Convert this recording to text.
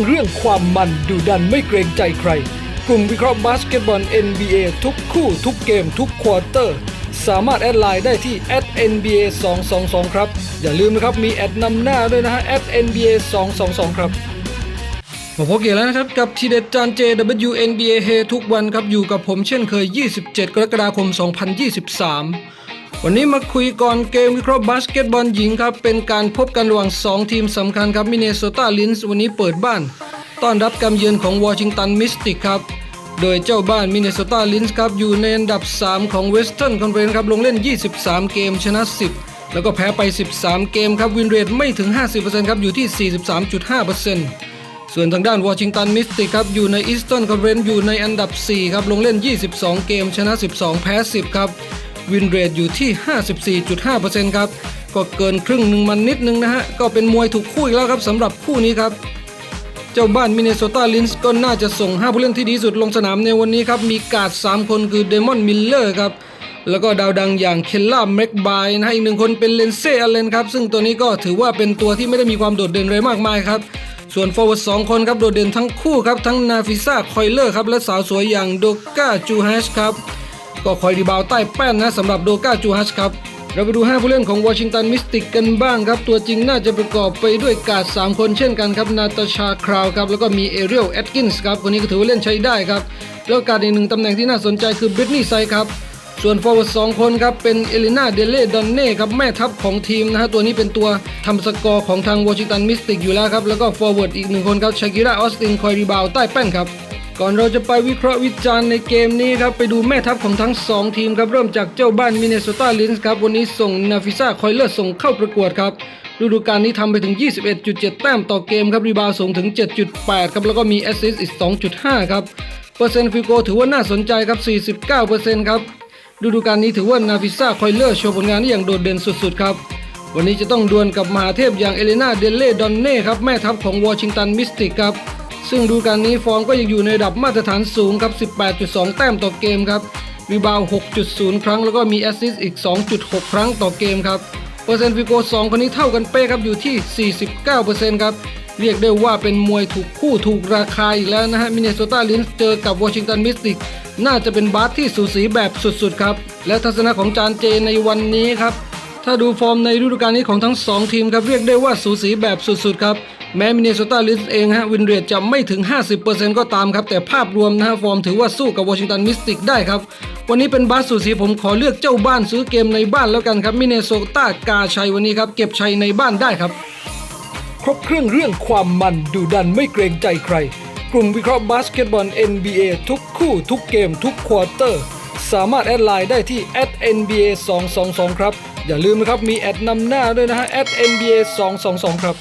งเรื่องความมันดุดันไม่เกรงใจใคร กลุ่มวิเคราะห์บาสเกตบอล NBA ทุกคู่ทุกเกมทุกควอเตอร์ สามารถแอดไลน์ได้ที่ @nba 222ครับ อย่าลืมนะครับมีแอดนำหน้าด้วยนะฮะ @nba 222ครับ มาพบกันแล้วนะครับ กับทีเด็ดจานเจ WNBA เฮทุกวันครับ อยู่กับผมเช่นเคย 27 กรกฎาคม 2023 วันนี้มาคุยก่อนเกมวิเคราะห์บาสเกตบอลหญิงครับ เป็นการพบกันระหว่าง 2 ทีมสำคัญครับมินเนโซตาลินส์วันนี้เปิดบ้าน ต้อนรับการเยือนของวอชิงตันมิสติกครับ โดยเจ้าบ้านมินเนโซตาลินส์ครับอยู่ในอันดับ 3 ของเวสเทิร์นคอนเฟอเรนซ์ครับลงเล่น 23 เกมชนะ 10 แล้วก็แพ้ไป 13 เกมครับวินเรทไม่ถึง 50%ครับอยู่ที่ 43.5% ส่วนทางด้านวอชิงตันมิสติกครับอยู่ในอีสเทิร์นคอนเฟอเรนซ์อยู่ในอันดับ 4 ครับ ลงเล่น 22 เกมชนะ 12 แพ้ 10 ครับ วินเรทอยู่ที่ 54.5%ครับ ก็เกินครึ่งหนึ่งมันนิดนึงนะฮะ ก็เป็นมวยถูกคู่อีกแล้วครับสำหรับคู่นี้ครับเจ้าบ้านมินเนโซตาลินส์ก็น่าจะส่ง 5 ผู้เล่นที่ดีสุดลงสนามในวันนี้ครับ มีการ์ด3 คนคือเดมอนมิลเลอร์ครับ แล้วก็ดาวดังอย่างเคลล่าแม็กไบร์นะฮะอีกหนึ่งคนเป็นเลนเซ่อเลนครับ ซึ่งตัวนี้ก็ถือว่าเป็นตัวที่ไม่ได้มีความโดดเด่นเลยมากมายครับ ส่วนฟอร์เวิร์ดสองคนครับโดดเด่นทั้งคู่ครับทั้งนาฟิซ่าคอยเลอร์ครับและสาวสวยอย่างโดก้าจูฮัชครับก็คอยรีบาวใต้แป้นนะสำหรับโดก้าจูฮัชครับเราไปดู 5 ผู้เล่นของวอชิงตันมิสติกกันบ้างครับ ตัวจริงน่าจะประกอบไปด้วยการ์ด3 คนเช่นกันครับ นาตาชาคราวครับ แล้วก็มีเอเรียลแอดกินส์ครับ คนนี้ก็ถือว่าเล่นใช้ได้ครับ แล้วการ์ดอีกหนึ่งตำแหน่งที่น่าสนใจคือบริตนีย์ไซครับ ส่วนฟอร์เวิร์ดสองคนครับเป็นเอลิน่าเดเล่ดอนเน่ครับแม่ทัพของทีมนะฮะตัวนี้เป็นตัวทำสกอร์ของทางวอชิงตันมิสติกอยู่แล้วครับแล้วก็ฟอร์เวิร์ดอีกหนึ่งคนครับชากิราออสตินคอยรีบาวใต้แป้นครับก่อนเราจะไปวิเคราะห์วิจารณ์ในเกมนี้ครับ ไปดูแม่ทัพของทั้ง 2 ทีมครับ เริ่มจากเจ้าบ้านมินเนโซตาลินส์ครับ วันนี้ส่งนาฟิซ่าคอยเลอร์ส่งเข้าประกวดครับ ฤดูกาลนี้ทำไปถึง 21.7 แต้มต่อเกมครับ รีบาวสูงถึง 7.8 ครับ แล้วก็มีแอสซิสต์อีก 2.5 ครับ เปอร์เซ็นต์ฟิโกถือว่าน่าสนใจครับ 49%ครับ ฤดูกาลนี้ถือว่านาฟิซ่าคอยเลอร์โชว์ผลงานได้อย่างโดดเด่นสุดๆครับ วันนี้จะต้องดวลกับมหาเทพอย่างเอเลนาเดเล่ดอนเน่ครับแม่ทัพของวอชิงตันมิสติกครับ ซึ่งดูกาลนี้ฟอร์มก็ยังอยู่ในระดับมาตรฐานสูงครับ 18.2 แต้มต่อเกมครับรีบาว 6.0 ครั้งแล้วก็มีแอสซิสต์อีก 2.6 ครั้งต่อเกมครับเปอร์เซ็นต์ฟิโก2คนนี้เท่ากันเป๊ะครับอยู่ที่ 49%ครับ เรียกได้ว่าเป็นมวยถูกคู่ถูกราคาอีกแล้วนะฮะมินเนโซตาลินส์เจอกับวอชิงตันมิสติกน่าจะเป็นบาสที่สูสีแบบสุดๆครับ และทัศนะของจานเจในวันนี้ครับ ถ้าดูฟอร์มในฤดูกาลนี้ของทั้ง 2 ทีมครับ เรียกได้ว่าสูสีแบบสุดๆครับ แม้มินเนโซตาลินส์เองฮะวินเรทจะไม่ถึง 50%ก็ตามครับ แต่ภาพรวมนะฮะฟอร์มถือว่าสู้กับวอชิงตันมิสติกได้ครับวันนี้เป็นบาสสูสีผมขอเลือกเจ้าบ้านซื้อเกมในบ้านแล้วกันครับมินเนโซตากาชัยวันนี้ครับเก็บชัยในบ้านได้ครับ ครบเครื่องเรื่องความมันดุดันไม่เกรงใจใคร กลุ่มวิเคราะห์บาสเกตบอล NBA ทุกคู่ทุกเกมทุกควอเตอร์ สามารถแอดไลน์ได้ที่ @nba 222ครับ อย่าลืมนะครับมีแอดนำหน้าด้วยนะฮะ @nba 222ครับ